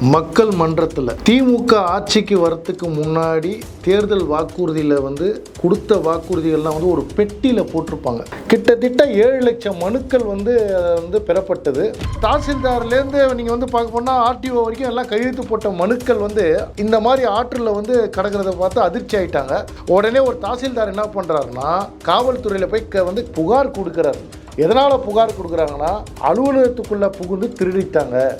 மக்கள் மன்றத்தில் திமுக ஆட்சிக்கு வரத்துக்கு முன்னாடி தேர்தல் வாக்குறுதியில் வந்து கொடுத்த வாக்குறுதிகள்லாம் வந்து ஒரு பெட்டியில் போட்டிருப்பாங்க. கிட்டத்தட்ட ஏழு லட்சம் மனுக்கள் வந்து வந்து பெறப்பட்டது. தாசில்தார்லேருந்து நீங்கள் வந்து பார்க்க போனால் ஆர்டிஓ வரைக்கும் எல்லாம் கையெழுத்து போட்ட மனுக்கள் வந்து இந்த மாதிரி ஆற்றில் வந்து கடக்கிறத பார்த்து அதிர்ச்சி ஆயிட்டாங்க. உடனே ஒரு தாசில்தார் என்ன பண்ணுறாருன்னா காவல்துறையில் போய் க- வந்து புகார் கொடுக்குறாரு. எதனால் புகார் கொடுக்குறாங்கன்னா அலுவலகத்துக்குள்ளே புகுந்து திருடிட்டாங்க.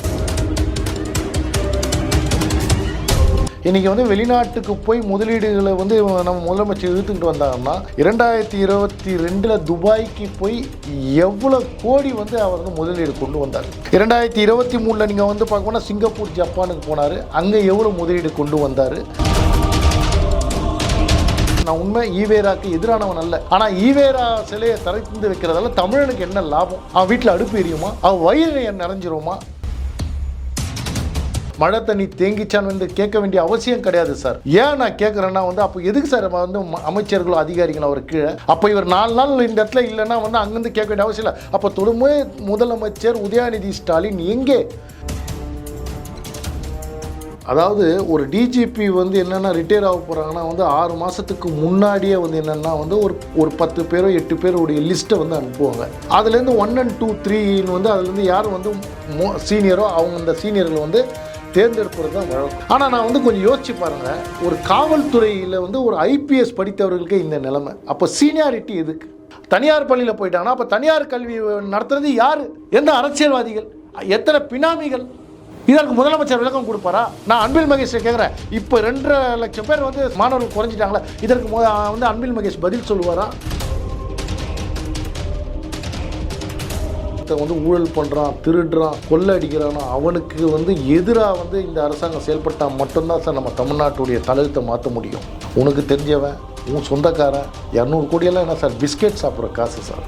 இன்றைக்கி வந்து வெளிநாட்டுக்கு போய் முதலீடுகளை வந்து நம்ம முதலமைச்சர் இழுத்துக்கிட்டு வந்தாங்கன்னா இரண்டாயிரத்தி இருபத்தி ரெண்டில் துபாய்க்கு போய் எவ்வளோ கோடி வந்து அவர் வந்து முதலீடு கொண்டு வந்தார். இரண்டாயிரத்தி இருபத்தி மூணில் நீங்கள் வந்து பார்க்கணும்னா சிங்கப்பூர் ஜப்பானுக்கு போனார். அங்கே எவ்வளோ முதலீடு கொண்டு வந்தார்? நான் உண்மை ஈவேராக்கு எதிரானவன் அல்ல. ஆனால் ஈவேரா சிலையை திறந்து வைக்கிறதால தமிழனுக்கு என்ன லாபம்? அவன் வீட்டில் அடுப்பு எரியுமா? அவன் வயிறு நிறைஞ்சிருமா? மழை தண்ணி தேங்கிச்சான்னு வந்து கேட்க வேண்டிய அவசியம் கிடையாது சார். ஏன் நான் கேட்குறேன்னா வந்து அப்போ எதுக்கு சார் வந்து ம- அதிகாரிகளோ அவர் கீழே? அப்போ இவர் நாலு நாள் இந்த இடத்துல இல்லைன்னா வந்து அங்கேருந்து கேட்க வேண்டிய அவசியம் இல்லை. அப்போ தொழுமே முதலமைச்சர் உதயாநிதி ஸ்டாலின் எங்கே? அதாவது ஒரு டிஜிபி வந்து என்னென்னா ரிட்டையர் ஆக போகிறாங்கன்னா வந்து ஆறு மாதத்துக்கு முன்னாடியே வந்து என்னென்னா வந்து ஒரு ஒரு பத்து பேரோ எட்டு பேருடைய லிஸ்ட்டை வந்து அனுப்புவாங்க. அதுலேருந்து ஒன் அண்ட் டூ த்ரீன்னு வந்து அதுலேருந்து யார் வந்து மோ சீனியரோ அவங்க அந்த சீனியர்கள் வந்து தேர்ந்தெடுப்பது தான் வழக்கம். ஆனால் நான் வந்து கொஞ்சம் யோசிச்சு பாருங்கள் ஒரு காவல்துறையில் வந்து ஒரு ஐபிஎஸ் படித்தவர்களுக்கு இந்த நிலைமை. அப்போ சீனியாரிட்டி எதுக்கு? தனியார் பள்ளியில் போயிட்டாங்கன்னா அப்போ தனியார் கல்வி நடத்துறது யார்? எந்த அரசியல்வாதிகள்? எத்தனை பினாமிகள்? இதற்கு முதலமைச்சர் விளக்கம் கொடுப்பாரா? நான் அன்பில் மகேஷ் கேட்குறேன் இப்போ ரெண்டரை லட்சம் பேர் வந்து மாணவர்கள் குறைஞ்சிட்டாங்களா? இதற்கு வந்து அன்பில் மகேஷ் பதில் சொல்லுவாரா? ஒருத்தன் வந்து ஊழல் பண்ணுறான் திருடுறான் கொள்ளை அடிக்கிறானோ அவனுக்கு வந்து எதிராக வந்து இந்த அரசாங்கம் செயல்பட்டால் மட்டும்தான் சார் நம்ம தமிழ்நாட்டுடைய தலையத்தை மாற்ற முடியும். உனக்கு தெரிஞ்சவன் உன் சொந்தக்காரன் இரநூறு கோடியெல்லாம் என்ன சார் பிஸ்கெட் சாப்பிட்ற காசு சார்.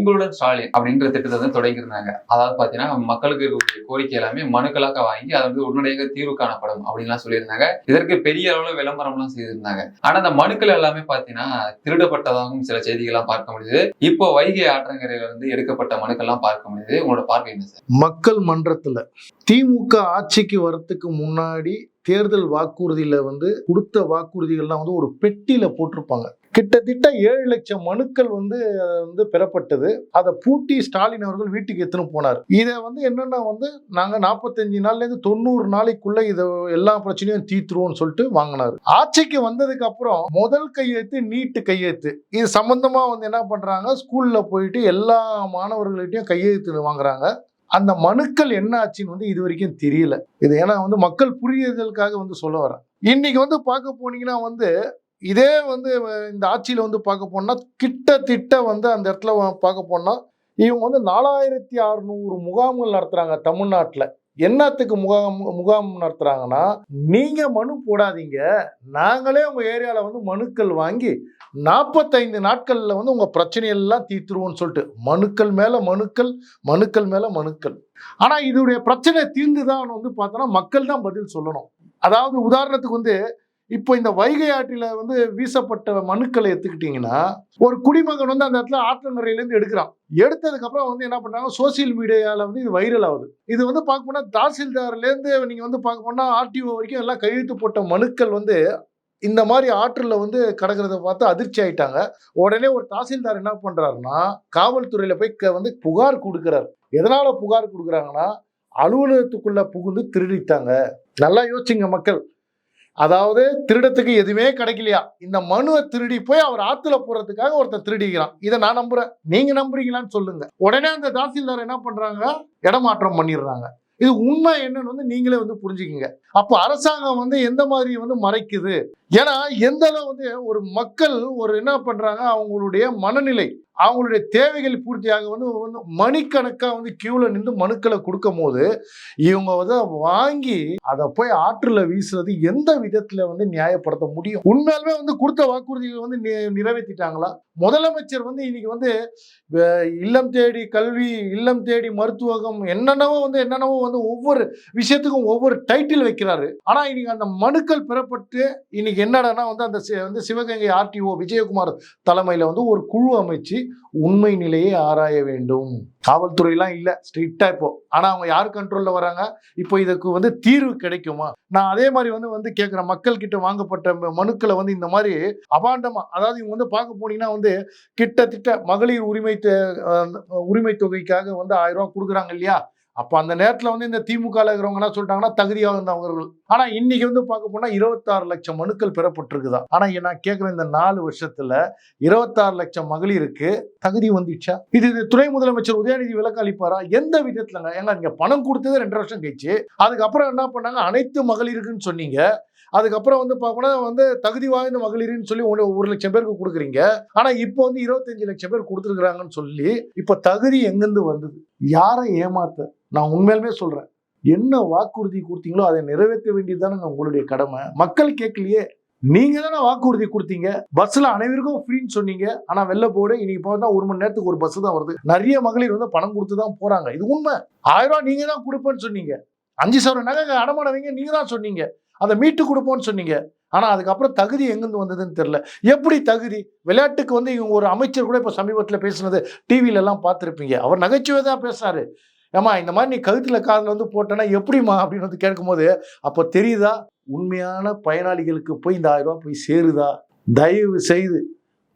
உங்களுடன் ஸ்டாலின் அப்படின்ற திட்டத்தை வந்து தொடங்கியிருந்தாங்க அதாவது பாத்தீங்கன்னா மக்களுக்கு இருக்கக்கூடிய கோரிக்கை எல்லாமே மனுக்களாக வாங்கி அது வந்து உடனடியாக தீர்வு காணப்படும் அப்படின்லாம் சொல்லியிருந்தாங்க. இதற்கு பெரிய அளவுல விளம்பரம்லாம் செய்திருந்தாங்க. ஆனா அந்த மனுக்கள் எல்லாமே பாத்தீங்கன்னா திருடப்பட்டதாகவும் சில செய்திகள்லாம் பார்க்க முடியுது. இப்போ வைகை ஆற்றங்கரையில இருந்து எடுக்கப்பட்ட மனுக்கள்லாம் பார்க்க முடியுது. உங்களோட பார்வை என்ன சார்? மக்கள் மன்றத்தில் திமுக ஆட்சிக்கு வரத்துக்கு முன்னாடி தேர்தல் வாக்குறுதியில் வந்து கொடுத்த வாக்குறுதிகள்லாம் வந்து ஒரு பெட்டியில் போட்டிருப்பாங்க. கிட்டத்தட்ட ஏழு லட்சம் மனுக்கள் வந்து வந்து பெறப்பட்டது. அதை பூட்டி ஸ்டாலின் அவர்கள் வீட்டுக்கு எடுத்துன்னு போனார். இதை வந்து என்னன்னா வந்து நாங்கள் நாற்பத்தஞ்சு நாள்லேருந்து தொண்ணூறு நாளைக்குள்ள இதை எல்லா பிரச்சனையும் தீர்த்துருவோம்னு சொல்லிட்டு வாங்கினார். ஆட்சிக்கு வந்ததுக்கு அப்புறம் முதல் கையெழுத்து நீட்டு கையெழுத்து. இது சம்பந்தமா வந்து என்ன பண்றாங்க ஸ்கூல்ல போயிட்டு எல்லா மாணவர்கள்ட்டையும் கையெழுத்து வாங்குறாங்க. அந்த மனுக்கள் என்ன ஆச்சுன்னு வந்து இது வரைக்கும் தெரியல. இது ஏன்னா வந்து மக்கள் புரியுதலுக்காக வந்து சொல்ல வரேன் இன்னைக்கு வந்து பார்க்க போனீங்கன்னா வந்து இதே வந்து இந்த ஆட்சியில் வந்து பார்க்க போனால் கிட்டத்தட்ட வந்து அந்த இடத்துல பார்க்க போனால் இவங்க வந்து நாலாயிரத்தி அறுநூறு முகாம்கள் நடத்துகிறாங்க தமிழ்நாட்டில். என்னத்துக்கு முகாம் முகாம் நடத்துகிறாங்கன்னா நீங்கள் மனு போடாதீங்க. நாங்களே உங்கள் ஏரியாவில் வந்து மனுக்கள் வாங்கி நாற்பத்தைந்து நாட்களில் வந்து உங்கள் பிரச்சனையெல்லாம் தீர்த்துருவோம்னு சொல்லிட்டு மனுக்கள் மேலே மனுக்கள் மனுக்கள் மேலே மனுக்கள். ஆனால் இதோடைய பிரச்சனை தீர்ந்துதான் வந்து பார்த்தோன்னா மக்கள் தான் பதில் சொல்லணும். அதாவது உதாரணத்துக்கு வந்து இப்போ இந்த வைகை ஆற்றில் வந்து வீசப்பட்ட மனுக்களை எடுத்துக்கிட்டிங்கன்னா ஒரு குடிமகன் வந்து அந்த இடத்துல ஆற்றங்கரையிலேருந்து எடுக்கிறான். எடுத்ததுக்கப்புறம் வந்து என்ன பண்ணுறாங்க சோசியல் மீடியாவில் வந்து இது வைரல் ஆகுது. இது வந்து பார்க்க போனால் தாசில்தார்லேருந்து நீங்கள் வந்து பார்க்க போனால் ஆர்டிஓ வரைக்கும் எல்லாம் கையெழுத்து போட்ட மனுக்கள் வந்து இந்த மாதிரி ஆற்றில் வந்து கடக்கிறத பார்த்து அதிர்ச்சி ஆயிட்டாங்க. உடனே ஒரு தாசில்தார் என்ன பண்ணுறாருன்னா காவல்துறையில் போய் க- வந்து புகார் கொடுக்குறாரு. எதனால் புகார் கொடுக்குறாங்கன்னா அலுவலகத்துக்குள்ளே புகுந்து திருடிட்டாங்க. நல்லா யோசிச்சுங்க மக்கள். அதாவது திருடத்துக்கு எதுவுமே கிடைக்கலையா? இந்த மனுவை திருடி போய் அவர் ஆத்துல போறதுக்காக ஒருத்தர் திருடிக்கிறான். இதை நான் நம்புறேன். நீங்க நம்புறீங்களான்னு சொல்லுங்க. உடனே அந்த தாசில்தார் என்ன பண்றாங்க? இடமாற்றம் பண்ணிடுறாங்க. இது உண்மை என்னன்னு வந்து நீங்களே வந்து புரிஞ்சுக்கிங்க. அப்போ அரசாங்கம் வந்து எந்த மாதிரி வந்து மறைக்குது? ஏன்னா எந்த அளவு வந்து ஒரு மக்கள் ஒரு என்ன பண்றாங்க? அவங்களுடைய மனநிலை அவங்களுடைய தேவைகள் பூர்த்தியாக வந்து வந்து மணிக்கணக்காக வந்து கியூவில் நின்று மனுக்களை கொடுக்கும் போது இவங்க வந்து வாங்கி அதை போய் ஆற்றில் வீசுறது எந்த விதத்தில் வந்து நியாயப்படுத்த முடியும்? உண்மையாலுமே வந்து கொடுத்த வாக்குறுதிகள் வந்து நி- நிறைவேற்றிட்டாங்களா முதலமைச்சர் வந்து இன்னைக்கு வந்து இல்லம் தேடி கல்வி இல்லம் தேடி மருத்துவகம் என்னென்னவோ வந்து என்னென்னவோ வந்து ஒவ்வொரு விஷயத்துக்கும் ஒவ்வொரு டைட்டில் வைக்கிறாரு. ஆனால் இன்னைக்கு அந்த மனுக்கள் பெறப்பட்டு இன்னைக்கு என்னடான்னா வந்து அந்த சி- வந்து சிவகங்கை ஆர்டிஓ விஜயகுமார் தலைமையில் வந்து ஒரு குழு அமைச்சு உண்மை நிலையை ஆராய வேண்டும். காவல்துறையெல்லாம் இல்லை ஸ்ட்ரிக்டா இப்போ. ஆனால் அவங்க யார் கண்ட்ரோல்ல வராங்க? இப்போ இதுக்கு வந்து தீர்வு கிடைக்குமா? நான் அதே மாதிரி வந்து வந்து கேட்குறேன் மக்கள் கிட்ட வாங்கப்பட்ட மனுக்களை வந்து இந்த மாதிரி அபாண்டமா அதாவது இவங்க வந்து பார்க்க போனீங்கன்னா வந்து கிட்டத்தட்ட மகளிர் உரிமை உரிமை தொகைக்காக வந்து ஆயிரம் ரூபா கொடுக்குறாங்க இல்லையா? அப்போ அந்த நேரத்தில் வந்து இந்த திமுக இருக்கிறவங்க என்ன சொல்லிட்டாங்கன்னா தகுதியாக இருந்தவர்கள் ஆனால் இன்னைக்கு வந்து பார்க்க போனால் இருபத்தாறு லட்சம் மனுக்கள் பெறப்பட்டிருக்குதா? ஆனால் நான் கேட்குற இந்த நாலு வருஷத்தில் இருபத்தாறு லட்சம் மகளிருக்கு தகுதி வந்துச்சா இது இது துணை முதலமைச்சர் உதயநிதி விலக்கு அளிப்பாரா எந்த விதத்துலங்க ஏங்க நீங்கள் பணம் கொடுத்தது ரெண்டு வருஷம் கழிச்சு. அதுக்கப்புறம் என்ன பண்ணாங்க? அனைத்து மகளிருக்குன்னு சொன்னீங்க. அதுக்கப்புறம் வந்து பார்க்கணும்னா வந்து தகுதி வாய்ந்த மகளிர்னு சொல்லி ஒரு ஒரு லட்சம் பேருக்கு கொடுக்குறீங்க. ஆனா இப்போ வந்து இருபத்தஞ்சு லட்சம் பேர் கொடுத்துருக்குறாங்கன்னு சொல்லி இப்போ தகுதி எங்கேருந்து வந்தது? யாரை ஏமாத்த? நான் உண்மையிலுமே சொல்றேன். என்ன வாக்குறுதி கொடுத்தீங்களோ அதை நிறைவேற்ற வேண்டியது தானே உங்களுடைய கடமை. மக்கள் கேட்கலையே. நீங்க தானே வாக்குறுதி கொடுத்தீங்க. பஸ்ல அனைவருக்கும் ஃப்ரீன்னு சொன்னீங்க. ஆனா வெளில போட இன்னைக்கு பார்த்தா ஒரு மணி நேரத்துக்கு ஒரு பஸ் தான் வருது. நிறைய மகளிர் வந்து பணம் கொடுத்து தான் போறாங்க. இது உண்மை. ஆயிரம் ரூபாய் நீங்க தான் கொடுப்பேன்னு சொன்னீங்க. அஞ்சு சவரம் நகை அடமானம் வைங்க நீங்க தான் சொன்னீங்க. அதை மீட்டு கொடுப்போம்னு சொன்னீங்க. ஆனால் அதுக்கப்புறம் தகுதி எங்கேருந்து வந்ததுன்னு தெரியல. எப்படி தகுதி? விளையாட்டுக்கு வந்து இவங்க ஒரு அமைச்சர் கூட இப்போ சமீபத்தில் பேசுனது டிவியிலலாம் பார்த்துருப்பீங்க. அவர் நகைச்சுவை தான் பேசினாரு ஏமா இந்த மாதிரி நீ கழுத்தில் காதில் வந்து போட்டேன்னா எப்படிம்மா அப்படின்னு வந்து கேட்கும்போது அப்போ தெரியுதா? உண்மையான பயனாளிகளுக்கு போய் இந்த ஆயிரம் ரூபா போய் சேருதா? தயவு செய்து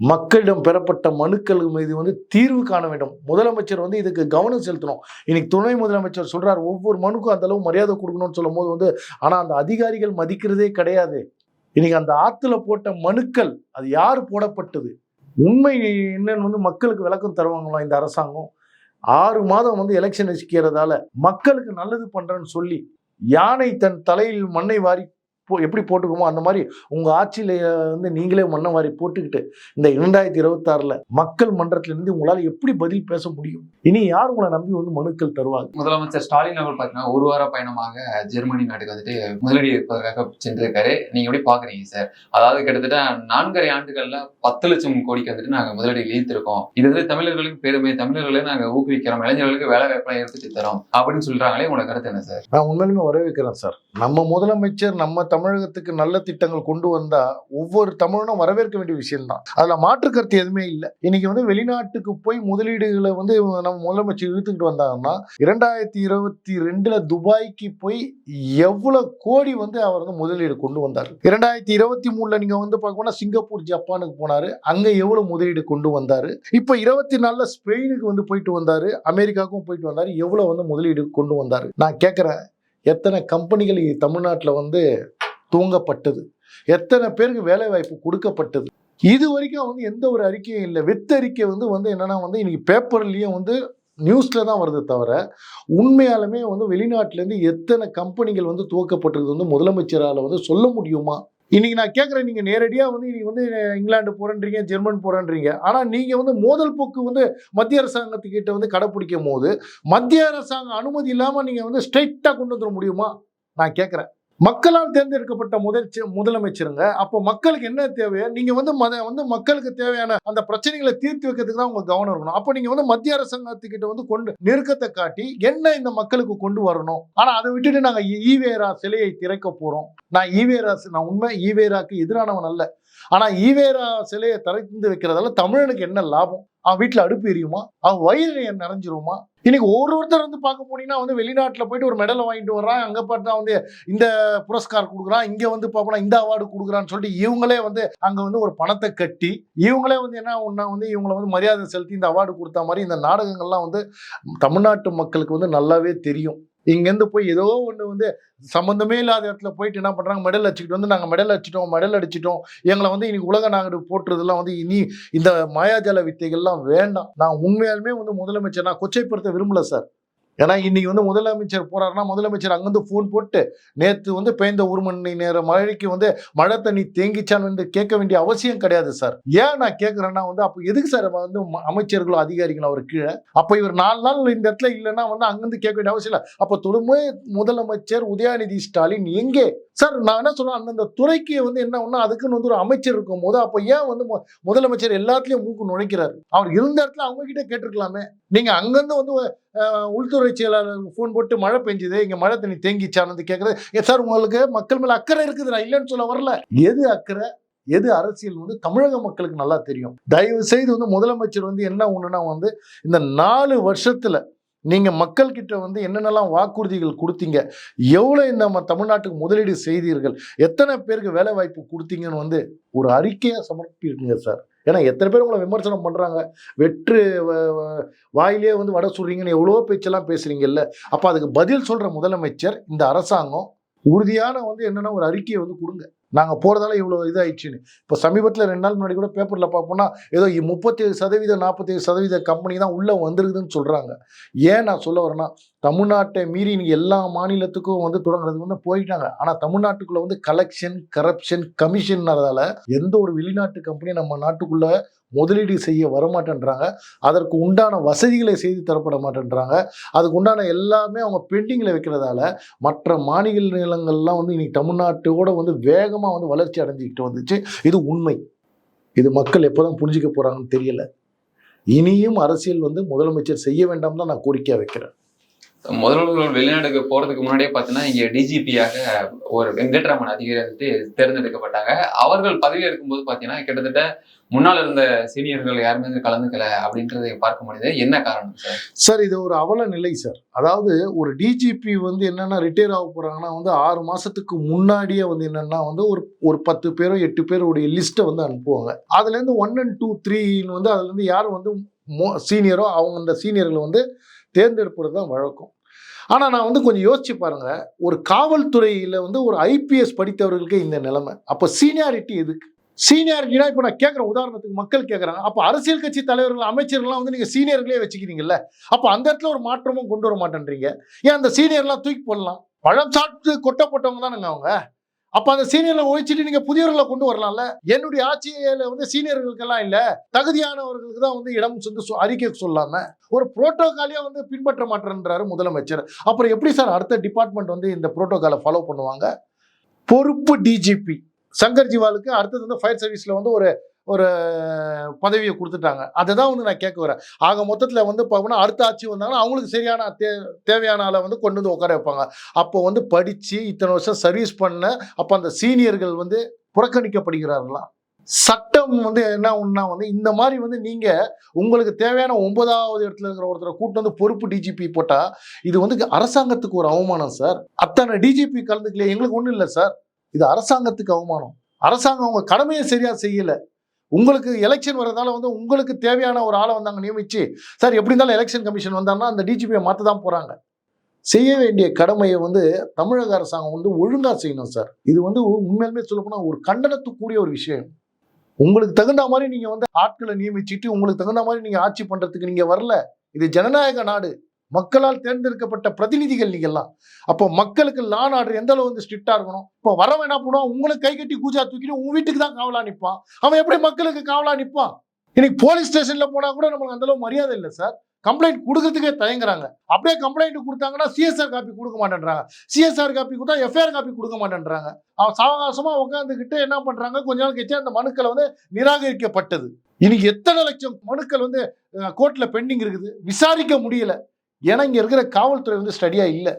மக்களிடம் பெறப்பட்ட மனுக்கள் மீது வந்து தீர்வு காண வேண்டும். முதலமைச்சர் வந்து இதுக்கு கவனம் செலுத்தணும். இன்னைக்கு துணை முதலமைச்சர் சொல்றார் ஒவ்வொரு மனுக்கும் அந்த அளவு மரியாதை கொடுக்கணும்னு சொல்லும் போது வந்து ஆனா அந்த அதிகாரிகள் மதிக்கிறதே கிடையாது. இன்னைக்கு அந்த ஆத்துல போட்ட மனுக்கள் அது யார் போடப்பட்டது? உண்மை என்னன்னு வந்து மக்களுக்கு விளக்கம் தருவாங்களா இந்த அரசாங்கம்? ஆறு மாதம் வந்து எலெக்ஷன் வச்சுக்கிறதால மக்களுக்கு நல்லது பண்றேன்னு சொல்லி யானை தன் தலையில் மண்ணை வாரி எப்படி போட்டுக்குமோ அந்த மாதிரி உங்க ஆட்சியில வந்து நீங்களே மண்ணை வாரி போட்டுக்கிட்டு இந்த இரண்டாயிரத்தி இருபத்தாறுல மக்கள் மன்றத்துல இருந்து உங்களால எப்படி பதில் பேச முடியும்? இனி யார் உங்களை நம்பி வந்து மனுக்கள் தருவாங்க? முதலமைச்சர் ஸ்டாலின் அவர்கள் பாத்தீங்கன்னா ஒரு வார பயணமாக ஜெர்மனி நாட்டுக்கு வந்துட்டு முதலீடு இருப்பதற்காக சென்றிருக்காரு. நீங்க எப்படி பாக்குறீங்க சார் அதாவது கிட்டத்தட்ட நான்கரை ஆண்டுகள்ல பத்து லட்சம் கோடிக்கு வந்துட்டு நாங்க முதலீடு ஈர்த்திருக்கோம். இது வந்து தமிழர்களுக்கு பெருமை தமிழர்களை நாங்க ஊக்குவிக்கிறோம் இளைஞர்களுக்கு வேலை வாய்ப்பெல்லாம் ஏற்படுத்தி தரோம் அப்படின்னு சொல்றாங்களே உங்களோட கருத்து என்ன சார் நான் உண்மையிலுமே வரவேற்கிறேன் சார் நம்ம முதலமைச்சர் நம்ம தமிழகத்துக்கு நல்ல திட்டங்கள் கொண்டு வந்தா ஒவ்வொரு தமிழனும் வரவேற்க வேண்டிய விஷயம்தான். அதுல மாற்று கருத்து எதுவுமே இல்லை. இன்னைக்கு வந்து வெளிநாட்டுக்கு போய் முதலீடுகளை வந்து நம்ம முதலமைச்சர் இழுத்துக்கிட்டு வந்தாங்கன்னா இரண்டாயிரத்தி இருபத்தி ரெண்டுல துபாய்க்கு போய் எவ்வளவு கோடி வந்து அவர் வந்து முதலீடு கொண்டு வந்தார். இரண்டாயிரத்தி இருபத்தி மூணுல நீங்க வந்து பார்க்கணும்னா சிங்கப்பூர் ஜப்பானுக்கு போனாரு. அங்க எவ்வளவு முதலீடு கொண்டு வந்தாரு? இப்போ இருபத்தி நாலுல ஸ்பெயினுக்கு வந்து போயிட்டு வந்தாரு. அமெரிக்காவுக்கும் போயிட்டு வந்தாரு. எவ்வளவு வந்து முதலீடு கொண்டு வந்தாரு? நான் கேட்கிறேன் எத்தனை கம்பெனிகள் தமிழ்நாட்டில் வந்து தூங்கப்பட்டது? எத்தனை பேருக்கு வேலை வாய்ப்பு கொடுக்கப்பட்டது? இது வரைக்கும் வந்து எந்த ஒரு அறிக்கையும் இல்லை. வித்தறிக்கை வந்து வந்து என்னன்னா வந்து இன்னைக்கு பேப்பர்லேயும் வந்து நியூஸில் தான் வருது தவிர உண்மையாலுமே வந்து வெளிநாட்டிலேருந்து எத்தனை கம்பெனிகள் வந்து துவக்கப்பட்டிருக்கு வந்து முதலமைச்சரால் வந்து சொல்ல முடியுமா? இன்னைக்கு நான் கேட்குறேன் நீங்க நேரடியாக வந்து இன்னைக்கு வந்து இங்கிலாந்து போறேன்றீங்க ஜெர்மன் போறேன்றீங்க. ஆனால் நீங்கள் வந்து மோதல் போக்கு வந்து மத்திய அரசாங்கத்துக்கிட்ட வந்து கடைப்பிடிக்கும் போது மத்திய அரசாங்கம் அனுமதி இல்லாம நீங்க வந்து ஸ்ட்ரைட்டாக கொண்டு வந்துட முடியுமா? நான் கேட்குறேன் மக்களால் தேர்ந்தெடுக்கப்பட்ட முதல் முதலமைச்சருங்க. அப்போ மக்களுக்கு என்ன தேவையோ நீங்கள் வந்து மத வந்து மக்களுக்கு தேவையான அந்த பிரச்சனைகளை தீர்த்து வைக்கிறதுக்கு தான் உங்கள் கவனம் இருக்கணும் அப்போ நீங்கள் வந்து மத்திய அரசாங்கத்துக்கிட்ட வந்து கொண்டு நெருக்கத்தை காட்டி என்ன இந்த மக்களுக்கு கொண்டு வரணும்? ஆனால் அதை விட்டுட்டு நாங்கள் ஈவேரா சிலையை திறக்க போகிறோம் நான் ஈவேரா நான் உண்மை ஈவேராக்கு எதிரானவன் அல்ல. ஆனால் ஈவேரா சிலையை திறந்து வைக்கிறதால தமிழனுக்கு என்ன லாபம்? அவன் வீட்டில் அடுப்பு எரியுமா? அவன் வயிறு நிறைஞ்சிருமா? இன்னைக்கு ஒரு ஒருத்தர் வந்து பார்க்க போனீங்கன்னா வந்து வெளிநாட்டில் போயிட்டு ஒரு மெடலை வாங்கிட்டு வர்றான். அங்கே பார்த்தா வந்து இந்த புரஸ்கார் கொடுக்குறான். இங்கே வந்து பார்ப்போம்னா இந்த அவார்டு கொடுக்குறான்னு சொல்லிட்டு இவங்களே வந்து அங்கே வந்து ஒரு பணத்தை கட்டி இவங்களே வந்து என்ன ஒன்றா வந்து இவங்களை வந்து மரியாதை செலுத்தி இந்த அவார்டு கொடுத்த மாதிரி இந்த நாடகங்கள்லாம் வந்து தமிழ்நாட்டு மக்களுக்கு வந்து நல்லாவே தெரியும். இங்கேருந்து போய் ஏதோ ஒன்று வந்து சம்மந்தமே இல்லாத இடத்துல போயிட்டு என்ன பண்ணுறாங்க மெடல் அடிச்சுக்கிட்டு வந்து நாங்கள் மெடல் அடிச்சிட்டோம் மெடல் அடிச்சிட்டோம். எங்களை வந்து இன்னைக்கு உலக நாடு போட்டுறதுலாம் வந்து இனி இந்த மாயாஜால வித்தைகள்லாம் வேண்டாம். நான் உண்மையாலுமே வந்து முதலமைச்சர் நான் கொச்சைப்படுத்த விரும்பல சார். ஏன்னா இன்னைக்கு வந்து முதலமைச்சர் போறாருன்னா முதலமைச்சர் அங்கிருந்து ஃபோன் போட்டு நேற்று வந்து பெய்ந்த ஒரு மணி நேரம் மழைக்கு வந்து மழை தண்ணி தேங்கிச்சான் வந்து கேட்க வேண்டிய அவசியம் கிடையாது சார். ஏன் நான் கேட்குறேன்னா வந்து அப்போ எதுக்கு சார் வந்து ம- அமைச்சர்களும் அதிகாரிகளும் அவர் கீழே? அப்போ இவர் நாலு நாள் இந்த இடத்துல இல்லைன்னா வந்து அங்கிருந்து கேட்க வேண்டிய அவசியம் இல்லை. அப்போ தொடுமை முதலமைச்சர் உதயாநிதி ஸ்டாலின் எங்கே? சார் நான் என்ன சொல்றேன் அந்தந்த துறைக்கு வந்து என்ன ஒன்னா அதுக்குன்னு வந்து ஒரு அமைச்சர் இருக்கும் போது அப்போ ஏன் வந்து மு- முதலமைச்சர் எல்லாத்துலயும் மூக்கு நுழைக்கிறாரு? அவர் இருந்த இடத்துல அவங்க கிட்ட கேட்டிருக்கலாமே. நீங்க அங்கேருந்து வந்து உள்துறை உள்துறை செயலாளருக்கு ஃபோன் போட்டு மழை பெஞ்சுது. இங்கே மழை தண்ணி தேங்கிச்சான்னு கேட்கறது சார் உங்களுக்கு மக்கள் மேலே அக்கறை இருக்குது. நான் இல்லைன்னு சொல்ல வரல. எது அக்கறை? எது அரசியல் வந்து தமிழக மக்களுக்கு நல்லா தெரியும். தயவு செய்து வந்து முதலமைச்சர் வந்து என்ன ஒன்றுனா வந்து இந்த நாலு வருஷத்தில் நீங்கள் மக்கள் கிட்ட வந்து என்னென்னலாம் வாக்குறுதிகள் கொடுத்தீங்க எவ்வளோ இந்த நம்ம தமிழ்நாட்டுக்கு முதலீடு செய்தீர்கள் எத்தனை பேருக்கு வேலை வாய்ப்பு கொடுத்தீங்கன்னு வந்து ஒரு அறிக்கையாக சமர்ப்பிருக்குங்க சார். ஏன்னா எத்தனை பேர் உங்களை விமர்சனம் பண்ணுறாங்க வெற்று வ- வாயிலே வந்து வடை சொல்கிறீங்கன்னு எவ்வளோ பேச்செல்லாம் பேசுகிறீங்கல்ல அப்போ அதுக்கு பதில் சொல்கிற முதலமைச்சர் இந்த அரசாங்கம் உறுதியான வந்து என்னென்னா ஒரு அறிக்கையை வந்து கொடுங்க. நாங்கள் போகிறதால இவ்வளோ இதாகிடுச்சின்னு இப்போ சமீபத்தில் ரெண்டு நாள் முன்னாடி கூட பேப்பரில் பார்ப்போம்னா ஏதோ முப்பத்தேழு சதவீதம் நாற்பத்தேழு சதவீத கம்பெனி தான் உள்ளே வந்திருக்குதுன்னு சொல்கிறாங்க ஏன் நான் சொல்ல வரேன்னா தமிழ்நாட்டை மீறி நீங்கள் எல்லா மாநிலத்துக்கும் வந்து தொடங்குறது வந்து போயிட்டாங்க. ஆனால் தமிழ்நாட்டுக்குள்ளே வந்து கலெக்ஷன் கரப்ஷன் கமிஷன்னால எந்த ஒரு வெளிநாட்டு கம்பெனியும் நம்ம நாட்டுக்குள்ளே முதலீடு செய்ய வரமாட்டேன்றாங்க. அதற்கு உண்டான வசதிகளை செய்து தரப்பட மாட்டேன்றாங்க. அதுக்கு உண்டான எல்லாமே அவங்க பெண்டிங்கில் வைக்கிறதால மற்ற மாநில நிலங்கள்லாம் வந்து இன்னைக்கு தமிழ்நாட்டோட வந்து வேகமாக வந்து வளர்ச்சி அடைஞ்சிக்கிட்டு வந்துச்சு. இது உண்மை. இது மக்கள் எப்போதான் புரிஞ்சுக்க போகிறாங்கன்னு தெரியல. இனியும் அரசியல் வந்து முதலமைச்சர் செய்ய வேண்டாம் தான் நான் கோரிக்கையாக வைக்கிறேன். முதல்வர்கள் வெளிநாடுக்கு போறதுக்கு முன்னாடியே பார்த்தீங்கன்னா இங்க டிஜிபியாக ஒரு வெங்கட்ராமன் அதிகாரி வந்துட்டு தேர்ந்தெடுக்கப்பட்டாங்க. அவர்கள் பதவி இருக்கும்போது பார்த்தீங்கன்னா கிட்டத்தட்ட முன்னால் இருந்த சீனியர்கள் யாருமே கலந்துக்கல அப்படின்றத பார்க்க முடியுது. என்ன காரணம் சார்? சார் இது ஒரு அவல நிலை சார். அதாவது ஒரு டிஜிபி வந்து என்னென்னா ரிட்டையர் ஆக போகிறாங்கன்னா வந்து ஆறு மாதத்துக்கு முன்னாடியே வந்து என்னென்னா வந்து ஒரு ஒரு பத்து பேரோ எட்டு பேருடைய லிஸ்ட்டை வந்து அனுப்புவாங்க. அதுலேருந்து ஒன் அண்ட் டூ த்ரீன்னு வந்து அதுலேருந்து யார் வந்து மோ சீனியரோ அவங்க அந்த சீனியர்களை வந்து தேர்ந்தெடுப்பது தான் வழக்கம். ஆனால் நான் வந்து கொஞ்சம் யோசிச்சு பாருங்க ஒரு காவல்துறையில் வந்து ஒரு ஐபிஎஸ் படித்தவர்களுக்கு இந்த நிலைமை. அப்போ சீனியாரிட்டி எதுக்கு? சீனியாரிட்டினா இப்போ நான் கேட்குறேன் உதாரணத்துக்கு மக்கள் கேட்குறாங்க அப்போ அரசியல் கட்சி தலைவர்கள் அமைச்சர்கள்லாம் வந்து நீங்கள் சீனியர்களே வச்சுக்கிறீங்கல்ல. அப்போ அந்த இடத்துல ஒரு மாற்றமும் கொண்டு வர மாட்டேன்றீங்க. ஏன் அந்த சீனியர்லாம் தூக்கி போடலாம்? பழம் சாப்பிட்டு கொட்டப்பட்டவங்க தானுங்க அவங்க. அப்ப அந்த சீனியர்ல ஒழிச்சிட்டு நீங்க புதியவர்களை கொண்டு வரலாம்ல. என்னுடைய ஆட்சியில வந்து சீனியர்களுக்கெல்லாம் இல்ல. தகுதியானவர்களுக்கு தான் வந்து இடம் வந்து அறிக்கை சொல்லாம ஒரு புரோட்டோகாலையே வந்து பின்பற்ற மாட்டேன்றாரு முதலமைச்சர். அப்புறம் எப்படி சார் அடுத்த டிபார்ட்மெண்ட் வந்து இந்த புரோட்டோகாலை ஃபாலோ பண்ணுவாங்க? பொறுப்பு டிஜிபி சங்கர் ஜிவாலுக்கு அடுத்தது வந்து ஃபயர் சர்வீஸில் வந்து ஒரு ஒரு பதவியை கொடுத்துட்டாங்க. அதை தான் வந்து நான் கேட்க வரேன். ஆக மொத்தத்தில் வந்து பார்த்தோம்னா அடுத்த ஆட்சி வந்தாங்கன்னா அவங்களுக்கு சரியான தே தேவையான ஆளை வந்து கொண்டு வந்து உட்கார வைப்பாங்க. அப்போ வந்து படித்து இத்தனை வருஷம் சர்வீஸ் பண்ண அப்போ அந்த சீனியர்கள் வந்து புறக்கணிக்கப்படுகிறார்களா? சட்டம் வந்து என்ன ஒன்றா வந்து இந்த மாதிரி வந்து நீங்கள் உங்களுக்கு தேவையான ஒன்பதாவது இடத்துல இருக்கிற ஒருத்தரை கூட்டு வந்து பொறுப்பு டிஜிபி போட்டால் இது வந்து அரசாங்கத்துக்கு ஒரு அவமானம் சார். அத்தனை டிஜிபி கலந்துக்கலையே எங்களுக்கு ஒன்றும் இல்லை சார். இது அரசாங்கத்துக்கு அவமானம். அரசாங்கம் அவங்க கடமையை சரியாக செய்யலை. உங்களுக்கு எலெக்ஷன் வரதால வந்து உங்களுக்கு தேவையான ஒரு ஆளை வந்து அங்கே நியமிச்சு சார் எப்படி இருந்தாலும் எலெக்ஷன் கமிஷன் வந்தாங்கன்னா அந்த டிஜிபியை மாற்ற தான் போகிறாங்க செய்ய வேண்டிய கடமையை வந்து தமிழக அரசாங்கம் வந்து ஒழுங்காக செய்யணும் சார். இது வந்து உண்மையிலுமே சொல்லப்போனால் ஒரு கண்டனத்துக்குரிய ஒரு விஷயம். உங்களுக்கு தகுந்த மாதிரி நீங்கள் வந்து ஆட்களை நியமிச்சிட்டு உங்களுக்கு தகுந்த மாதிரி நீங்கள் ஆட்சி பண்ணுறதுக்கு நீங்கள் வரல. இது ஜனநாயக நாடு. மக்களால் தேர்ந்தெடுக்கப்பட்ட பிரதிநிதிகள் நீங்கள்லாம். அப்போ மக்களுக்கு லான் ஆர்டர் எந்த அளவு வந்து ஸ்ட்ரிக்டா இருக்கணும்? இப்போ வரவன் என்ன பண்ணுவான் உங்களுக்கு கை கட்டி கூஜா தூக்கிட்டு உன் வீட்டுக்கு தான் காவலா நிற்பான் அவன் எப்படி மக்களுக்கு காவலா நிற்பான் இன்னைக்கு போலீஸ் ஸ்டேஷன்ல போனா கூட நமக்கு அந்த அளவு மரியாதை இல்லை சார் கம்ப்ளைண்ட் கொடுக்கறதுக்கே தயங்குறாங்க. அப்படியே கம்ப்ளைண்ட் கொடுத்தாங்கன்னா சிஎஸ்ஆர் காப்பி கொடுக்க மாட்டேன்றாங்க. சிஎஸ்ஆர் காப்பி கொடுத்தா எஃப்ஐஆர் காப்பி கொடுக்க மாட்டேன்றாங்க. அவன் சாவகாசமா உட்காந்துக்கிட்டு என்ன பண்றாங்க? கொஞ்ச நாள் கழிச்சு அந்த மனுக்களை வந்து நிராகரிக்கப்பட்டது. இன்னைக்கு எத்தனை லட்சம் மனுக்கள் வந்து கோர்ட்ல பெண்டிங் இருக்குது. விசாரிக்க முடியல. ஏன்னா இங்கே இருக்கிற காவல்துறை வந்து ஸ்டடியாக இல்லை.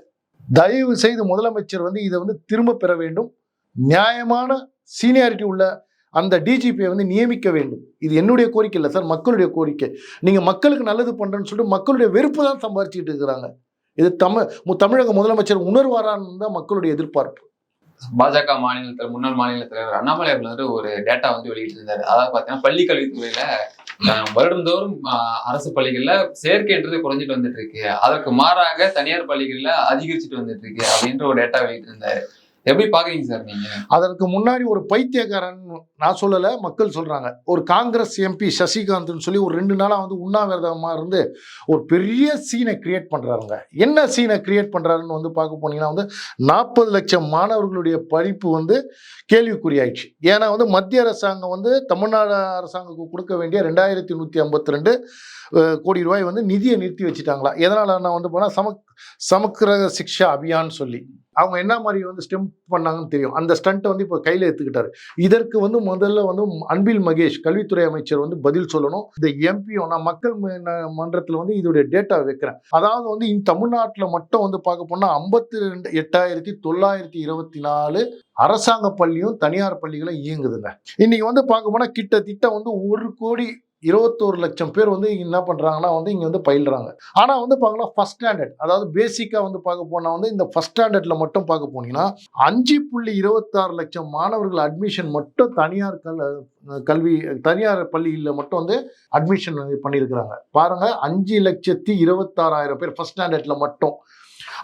தயவு செய்து முதலமைச்சர் வந்து இதை வந்து திரும்ப பெற வேண்டும். நியாயமான சீனியாரிட்டி உள்ள அந்த டிஜிபியை வந்து நியமிக்க வேண்டும். இது என்னுடைய கோரிக்கை இல்லை சார் மக்களுடைய கோரிக்கை. நீங்கள் மக்களுக்கு நல்லது பண்ணுறேன்னு சொல்லிட்டு மக்களுடைய வெறுப்பு தான் சம்பாரிச்சுட்டு இருக்கிறாங்க. இது தமிழ் மு- தமிழக முதலமைச்சர் உணர்வாரான்னு தான் மக்களுடைய எதிர்பார்ப்பு. பாஜக மாநிலத்தில் முன்னாள் மாநில தலைவர் அண்ணாமலை அவர்கள் வந்து ஒரு டேட்டா வந்து வெளியிட்டு இருந்தாரு அதாவது பாத்தீங்கன்னா பள்ளி கல்வித்துறையில அஹ், வருடந்தோறும் அரசு பள்ளிகள்ல சேர்க்கைன்றது குறைஞ்சிட்டு வந்துட்டு இருக்கு. அதற்கு மாறாக தனியார் பள்ளிகள்ல அதிகரிச்சுட்டு வந்துட்டு இருக்கு அப்படின்ற ஒரு டேட்டா வெளியிட்டு இருந்தாரு எப்படி பாக்குறீங்க சார் நீங்க? அதற்கு முன்னாடி ஒரு பைத்தியக்காரன் நான் சொல்லலை மக்கள் சொல்றாங்க. ஒரு காங்கிரஸ் எம்பி சசிகாந்த்னு சொல்லி ஒரு ரெண்டு நாளா வந்து உண்ணாவிரதமா இருந்து ஒரு பெரிய சீனை கிரியேட் பண்றாருங்க. என்ன சீனை கிரியேட் பண்றாருன்னு வந்து பார்க்க போனீங்கன்னா வந்து நாற்பது லட்சம் மாணவர்களுடைய படிப்பு வந்து கேள்விக்குறியாயிடுச்சு. ஏன்னா வந்து மத்திய அரசாங்கம் வந்து தமிழ்நாடு அரசாங்கத்துக்கு கொடுக்க வேண்டிய ரெண்டாயிரத்தி நூற்றி ஐம்பத்தி ரெண்டு கோடி ரூபாய் வந்து நிதியை நிறுத்தி வச்சுட்டாங்களா. எதனால நான் வந்து போனால் சமக் சமக்கிர சிக்ஷா அபியான் சொல்லி. அவங்க என்ன மாதிரி வந்து ஸ்டெம்ப் பண்ணாங்கன்னு தெரியும். அந்த ஸ்டண்ட்டை வந்து இப்போ கையில் எடுத்துக்கிட்டாரு. இதற்கு வந்து முதல்ல வந்து அன்பில் மகேஷ் கல்வித்துறை அமைச்சர் வந்து பதில் சொல்லணும். இந்த எம்பியும் நான் மக்கள் மன்றத்தில் வந்து இதோடைய டேட்டா வைக்கிறேன். அதாவது வந்து இந்த தமிழ்நாட்டில் மட்டும் வந்து பார்க்க போனால் ஐம்பத்தி ரெண்டு எட்டாயிரத்தி தொள்ளாயிரத்தி இருபத்தி நாலு அரசாங்க பள்ளியும் தனியார் பள்ளிகளும் இயங்குதுங்க. இன்னைக்கு வந்து பார்க்க போனால் கிட்டத்தட்ட வந்து ஒரு கோடி இருபத்தோரு லட்சம் பேர் வந்து இங்கே என்ன பண்ணுறாங்கன்னா வந்து இங்கே வந்து பயில்றாங்க. ஆனால் வந்து பார்க்கலாம் ஃபஸ்ட் ஸ்டாண்டர்ட் அதாவது பேசிக்காக வந்து பார்க்க போனால் வந்து இந்த ஃபஸ்ட் ஸ்டாண்டர்டில் மட்டும் பார்க்க போனீங்கன்னா அஞ்சு புள்ளி இருபத்தாறு லட்சம் மாணவர்கள் அட்மிஷன் மட்டும் தனியார் கல் கல்வி தனியார் பள்ளியில் மட்டும் வந்து அட்மிஷன் பண்ணியிருக்கிறாங்க. பாருங்கள் அஞ்சு லட்சத்தி இருபத்தாறாயிரம் பேர் ஃபஸ்ட் ஸ்டாண்டர்டில் மட்டும்.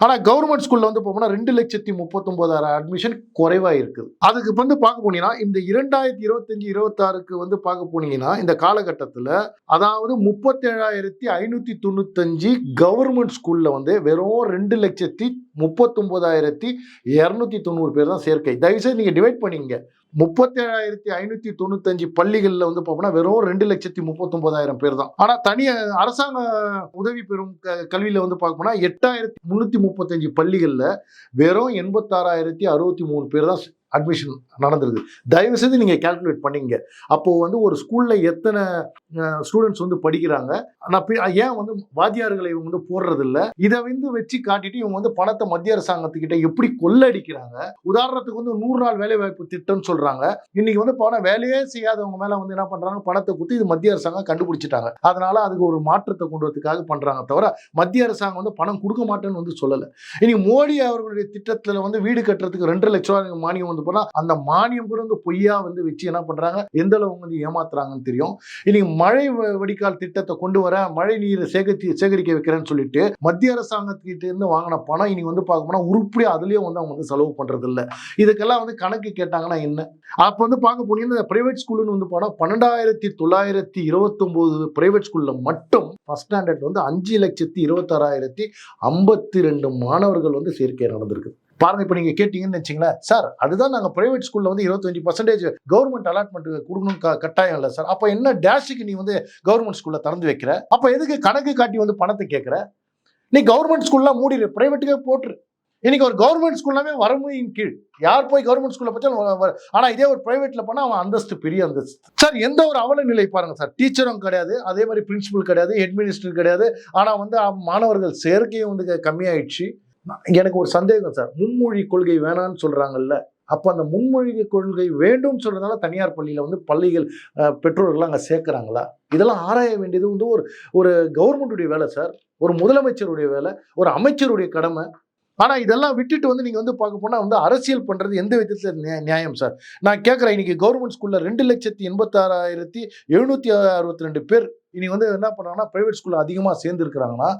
ஆனால் கவர்மெண்ட் ஸ்கூலில் வந்து போகணும்னா ரெண்டு லட்சத்தி முப்பத்தொம்போதாயிரம் அட்மிஷன் குறைவாக இருக்குது அதுக்கு வந்து பார்க்க போனீங்கன்னா இந்த இரண்டாயிரத்தி இருபத்தஞ்சி இருபத்தாறுக்கு வந்து பார்க்க போனீங்கன்னா இந்த காலகட்டத்தில் அதாவது முப்பத்தேழாயிரத்தி ஐநூற்றி தொண்ணூத்தஞ்சு கவர்மெண்ட் ஸ்கூலில் வந்து வெறும் ரெண்டு லட்சத்தி முப்பத்தொம்போதாயிரத்தி இரநூத்தி தொண்ணூறு பேர் தான் சேர்க்கை. தயவுசெய்து நீங்கள் டிவைட் பண்ணிங்க முப்பத்தேழாயிரத்தி ஐநூத்தி தொண்ணூத்தஞ்சு பள்ளிகளில் வந்து பார்ப்போம்னா வெறும் ரெண்டு லட்சத்தி முப்பத்தொன்பதாயிரம் பேர் தான் ஆனால் தனி அரசாங்க உதவி பெறும் க- கல்வியில் வந்து பார்க்க எட்டாயிரத்தி முந்நூற்றி முப்பத்தஞ்சு பள்ளிகளில் வெறும் எண்பத்தாறாயிரத்தி அறுபத்தி மூணு பேர் தான் அட்மிஷன் நடந்திருக்கு. தயவு செய்து நீங்கள் கால்குலேட் பண்ணீங்க அப்போது வந்து ஒரு ஸ்கூலில் எத்தனை ஸ்டூடெண்ட்ஸ் வந்து படிக்கிறாங்க? நான் ஏன் வந்து வாத்தியார்களை இவங்க வந்து போடுறதில்ல? இதை வந்து வச்சு காட்டிட்டு இவங்க வந்து பணத்தை மத்திய அரசாங்கத்துக்கிட்ட எப்படி கொள்ளடிக்கிறாங்க? உதாரணத்துக்கு வந்து நூறு நாள் வேலை வாய்ப்பு திட்டம்னு சொல்கிறாங்க இன்னைக்கு வந்து பணம் வேலையே செய்யாதவங்க மேலே வந்து என்ன பண்ணுறாங்க பணத்தை குத்தி இது மத்திய அரசாங்கம் கண்டுபிடிச்சிட்டாங்க. அதனால அதுக்கு ஒரு மாற்றத்தை கொண்டு வரதுக்காக பண்ணுறாங்க தவிர மத்திய அரசாங்கம் வந்து பணம் கொடுக்க மாட்டேன்னு வந்து சொல்லலை. இன்னைக்கு மோடி அவர்களுடைய திட்டத்தில் வந்து வீடு கட்டுறதுக்கு ரெண்டு லட்ச ரூபாய் மானியம் வந்து போனா அந்த மானியம் கூட வந்து பொய்யா வந்து வச்சு என்ன பண்றாங்க? எந்த அளவு வந்து ஏமாத்துறாங்கன்னு தெரியும். இன்னைக்கு மழை வ- வடிகால் திட்டத்தை கொண்டு வர மழை நீரை சேகரித்து சேகரிக்க வைக்கிறேன்னு சொல்லிட்டு மத்திய அரசாங்கத்திட்ட இருந்து வாங்கின பணம் இன்னைக்கு வந்து பார்க்க போனா உருப்படியாக அதுலயும் வந்து அவங்க வந்து செலவு பண்றது இல்ல இதுக்கெல்லாம் வந்து கணக்கு கேட்டாங்கன்னா என்ன? அப்ப வந்து பார்க்க போனீங்கன்னா பிரைவேட் ஸ்கூல்னு வந்து போனா பன்னெண்டாயிரத்தி தொள்ளாயிரத்தி இருபத்தொன்பது பிரைவேட் ஸ்கூல்ல மட்டும் ஃபர்ஸ்ட் ஸ்டாண்டர்ட் வந்து அஞ்சு லட்சத்தி இருபத்தாறாயிரத்தி ஐம்பத்தி ரெண்டு மாணவர்கள் வந்து சேர்க்கை நடந்திருக்கு. பாருங்க இப்போ நீங்கள் கேட்டீங்கன்னு வச்சுங்களேன் சார் அதுதான் நாங்கள் ப்ரைவேட் ஸ்கூலில் வந்து இருபத்தஞ்சு பர்சன்டேஜ் கவர்மெண்ட் அலாட்மெண்ட் கொடுக்கணும் க- கட்டாயம் இல்லை சார். அப்போ என்ன டேஷுக்கு நீ வந்து கவர்மெண்ட் ஸ்கூலில் திறந்து வைக்கிற? அப்போ எதுக்கு கணக்கு காட்டி வந்து பணத்தை கேட்குற நீ கவர்மெண்ட் ஸ்கூல்லாம் மூடிடு ப்ரைவேட்டுக்கே போட்டுரு. இன்னைக்கு ஒரு கவர்மெண்ட் ஸ்கூல்லாமே வரமுறையின் கீழ். யார் போய் கவர்மெண்ட் ஸ்கூலில் பற்றி ஆனால் இதே ஒரு ப்ரைவேட்டில் போனால் அவன் அந்தஸ்து பெரிய அந்தஸ்து. சார் எந்த ஒரு அவல நிலை பாருங்கள் சார் டீச்சரும் கிடையாது அதே மாதிரி பிரின்சிபல் கிடையாது ஹெட்மினிஸ்டர் கிடையாது. ஆனால் வந்து மாணவர்கள் சேர்க்கையும் வந்து கம்மியாயிடுச்சு. எனக்கு ஒரு சந்தேகம் சார். முன்மொழி கொள்கை வேணான்னு சொல்கிறாங்கல்ல அப்போ அந்த முன்மொழிகை கொள்கை வேண்டும் சொல்கிறதுனால தனியார் பள்ளியில் வந்து பள்ளிகள் பெற்றோர்கள்லாம் அங்கே சேர்க்குறாங்களா? இதெல்லாம் ஆராய வேண்டியது வந்து ஒரு ஒரு கவர்மெண்ட்டுடைய வேலை சார். ஒரு முதலமைச்சருடைய வேலை ஒரு அமைச்சருடைய கடமை. ஆனால் இதெல்லாம் விட்டுட்டு வந்து நீங்கள் வந்து பார்க்க போனால் வந்து அரசியல் பண்ணுறது எந்த விதத்தில் நியா- நியாயம் சார்? நான் கேட்குறேன் இன்னைக்கு கவர்மெண்ட் ஸ்கூலில் ரெண்டு லட்சத்தி எண்பத்தாறாயிரத்தி எழுநூற்றி அறுபத்தி ரெண்டு பேர் இனி வந்து என்ன பண்ணாங்கன்னா ப்ரைவேட் ஸ்கூலில் அதிகமாக சேர்ந்துருக்கிறாங்கன்னா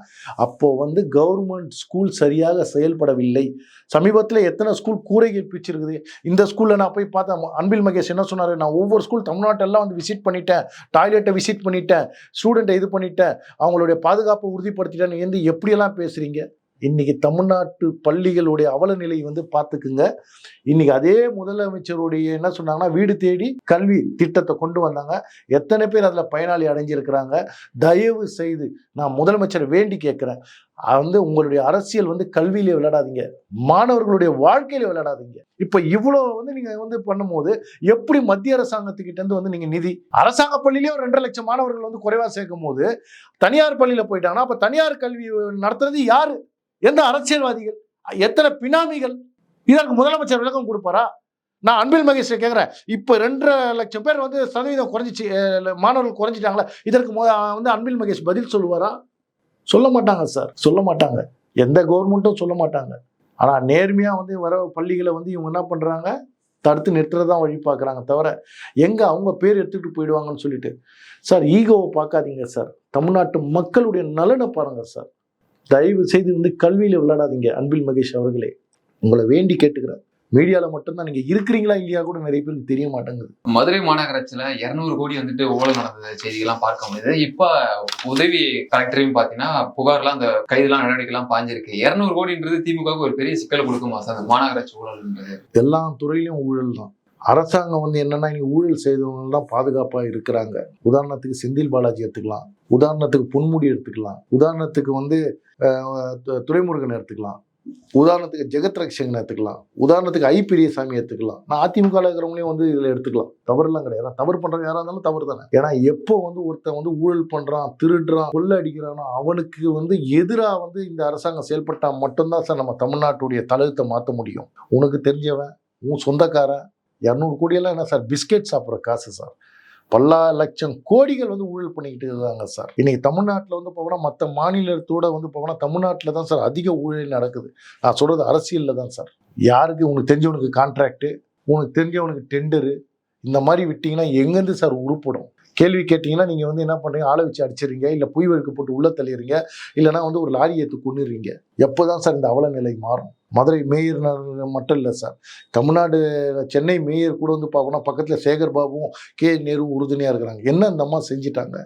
அப்போது வந்து கவர்மெண்ட் ஸ்கூல் சரியாக செயல்படவில்லை. சமீபத்தில் எத்தனை ஸ்கூல் கூரைகள் பிச்சிருக்குது. இந்த ஸ்கூலில் நான் போய் பார்த்தேன். அன்பில் மகேஷ் என்ன சொன்னார்? நான் ஒவ்வொரு ஸ்கூல் தமிழ்நாட்டெல்லாம் வந்து விசிட் பண்ணிட்டேன். டாய்லெட்டை விசிட் பண்ணிட்டேன். ஸ்டூடெண்ட்டை இது பண்ணிட்டேன். அவங்களுடைய பாதுகாப்பை உறுதிப்படுத்திட்டேன்னு எந்த எப்படியெல்லாம் பேசுகிறீங்க இன்னைக்கு தமிழ்நாட்டு பள்ளிகளுடைய அவல நிலை வந்து பார்த்துக்குங்க. இன்னைக்கு அதே முதலமைச்சருடைய என்ன சொன்னாங்கன்னா வீடு தேடி கல்வி திட்டத்தை கொண்டு வந்தாங்க. எத்தனை பேர் அதில் பயனாளி அடைஞ்சிருக்கிறாங்க? தயவு செய்து நான் முதலமைச்சரை வேண்டி கேட்குறேன். வந்து உங்களுடைய அரசியல் வந்து கல்வியிலே விளையாடாதீங்க. மாணவர்களுடைய வாழ்க்கையில விளையாடாதீங்க. இப்போ இவ்வளோ வந்து நீங்க வந்து பண்ணும்போது எப்படி மத்திய அரசாங்கத்துக்கிட்ட இருந்து வந்து நீங்க நிதி? அரசாங்க பள்ளியிலேயே ஒரு ரெண்டரை லட்சம் மாணவர்கள் வந்து குறைவா சேர்க்கும் போது தனியார் பள்ளியில போயிட்டாங்கன்னா அப்ப தனியார் கல்வி நடத்துறது யாரு? எந்த அரசியல்வாதிகள் எத்தனை பினாமிகள் இதற்கு முதலமைச்சர் விளக்கம் கொடுப்பாரா? நான் அன்பில் மகேஷ் கேட்குறேன் இப்போ ரெண்டரை லட்சம் பேர் வந்து சதவீதம் குறைஞ்சிச்சு மாணவர்கள் குறைஞ்சிட்டாங்களா? இதற்கு வந்து அன்பில் மகேஷ் பதில் சொல்லுவாரா? சொல்ல மாட்டாங்க சார் சொல்ல மாட்டாங்க. எந்த கவர்மெண்ட்டும் சொல்ல மாட்டாங்க. ஆனால் நேர்மையாக வந்து வர பள்ளிகளை வந்து இவங்க என்ன பண்ணுறாங்க தடுத்து நிறுத்துறதான் வழி பார்க்குறாங்க தவிர எங்கே அவங்க பேர் எடுத்துக்கிட்டு போயிடுவாங்கன்னு சொல்லிட்டு. சார் ஈகோவை பார்க்காதீங்க சார். தமிழ்நாட்டு மக்களுடைய நலனை பாருங்கள் சார். தயவு செய்து வந்து கல்வியில் விளையாடாதீங்க அன்பில் மகேஷ் அவர்களே. உங்களை வேண்டி கேட்டுக்கிறேன் மீடியாவில் மட்டும்தான் நீங்கள் இருக்கிறீங்களா இல்லையா கூட நிறைய பேருக்கு தெரிய மாட்டேங்குது. மதுரை மாநகராட்சியில இருநூறு கோடி வந்துட்டு ஊழல் நடந்த செய்திகள்லாம் பார்க்க முடியுது. இப்ப உதவி கலெக்டரையும் பாத்தீங்கன்னா புகார்லாம் அந்த கைதுலாம் நடவடிக்கைலாம் பாஞ்சிருக்கு. இருநூறு கோடின்றது திமுகவுக்கு ஒரு பெரிய சிக்கலை கொடுக்குமா சார்? அந்த மாநகராட்சி ஊழல்ன்றது. எல்லா துறையிலும் ஊழல் தான் அரசாங்கம் வந்து என்னன்னா இன்னைக்கு ஊழல் செய்தவங்கலாம் பாதுகாப்பாக இருக்கிறாங்க. உதாரணத்துக்கு செந்தில் பாலாஜி எடுத்துக்கலாம். உதாரணத்துக்கு புன்முடி எடுத்துக்கலாம். உதாரணத்துக்கு வந்து துரைமுருகன் எடுத்துக்கலாம். உதாரணத்துக்கு ஜெகத் ரக்ஷகன் எடுத்துக்கலாம். உதாரணத்துக்கு ஐ. பெரியசாமி எடுத்துக்கலாம். நான் அதிமுக இருக்கிறவங்களையும் வந்து இதில் எடுத்துக்கலாம். தவறுலாம் கிடையாது. தவறு பண்ணுறவங்க யாராக இருந்தாலும் தவறு தானே. ஏன்னா எப்போ வந்து ஒருத்தன் வந்து ஊழல் பண்ணுறான் திருடுறான் கொள்ள அடிக்கிறானோ அவனுக்கு வந்து எதிராக வந்து இந்த அரசாங்கம் செயல்பட்டால் மட்டும்தான் சார் நம்ம தமிழ்நாட்டுடைய தலையத்தை மாற்ற முடியும். உனக்கு தெரிஞ்சவன் உன் சொந்தக்காரன் இரநூறு கோடியெல்லாம் என்ன சார்? பிஸ்கெட் சாப்பிட்ற காசு சார். பல்லா லட்சம் கோடிகள் வந்து ஊழல் பண்ணிக்கிட்டு இருக்காங்க சார். இன்னைக்கு தமிழ்நாட்டில் வந்து போனால் மற்ற மாநிலத்தோட வந்து போகணும்னா தமிழ்நாட்டில் தான் சார் அதிக ஊழல் நடக்குது. நான் சொல்கிறது அரசியலில் தான் சார். யாருக்கு? உனக்கு தெரிஞ்சவனுக்கு கான்ட்ராக்டு உனக்கு தெரிஞ்சவனுக்கு டெண்டரு இந்த மாதிரி விட்டிங்கன்னா எங்கேருந்து சார் உருப்படும்? கேள்வி கேட்டிங்கன்னா நீங்கள் வந்து என்ன பண்ணுறீங்க ஆளை வச்சு அடிச்சிடுறீங்க இல்லை புய் வழுக்கு போட்டு உள்ளே தள்ளிடுறீங்க இல்லைனா வந்து ஒரு லாரி ஏற்று கொண்டுறீங்க எப்போ தான் சார் இந்த அவல நிலை மாறும்? மதுரை மேயர் மட்டும் இல்லை சார். தமிழ்நாடு சென்னை மேயர் கூட வந்து பார்க்கணும் பக்கத்தில் சேகர் பாபுவும் கே. நேரு உறுதுணையாக இருக்கிறாங்க. என்ன இந்த அம்மா செஞ்சிட்டாங்க?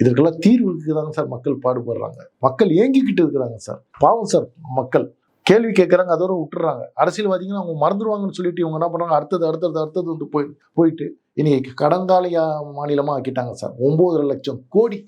இதற்கெல்லாம் தீர்வுக்கு தாங்க சார் மக்கள் பாடுபடுறாங்க. மக்கள் ஏங்கிக்கிட்டு இருக்கிறாங்க சார். பாவம் சார் மக்கள். கேள்வி கேட்குறாங்க அதோட விட்டுறாங்க. அரசியல்வாதிங்கன்னா அவங்க மறந்துடுவாங்கன்னு சொல்லிட்டு இவங்க என்ன பண்ணுறாங்க அடுத்தது அடுத்தது அடுத்தது வந்து போய் போயிட்டு இன்னைக்கு கடங்காலியா மாநிலமாக ஆக்கிட்டாங்க சார். ஒம்பதரை லட்சம் கோடி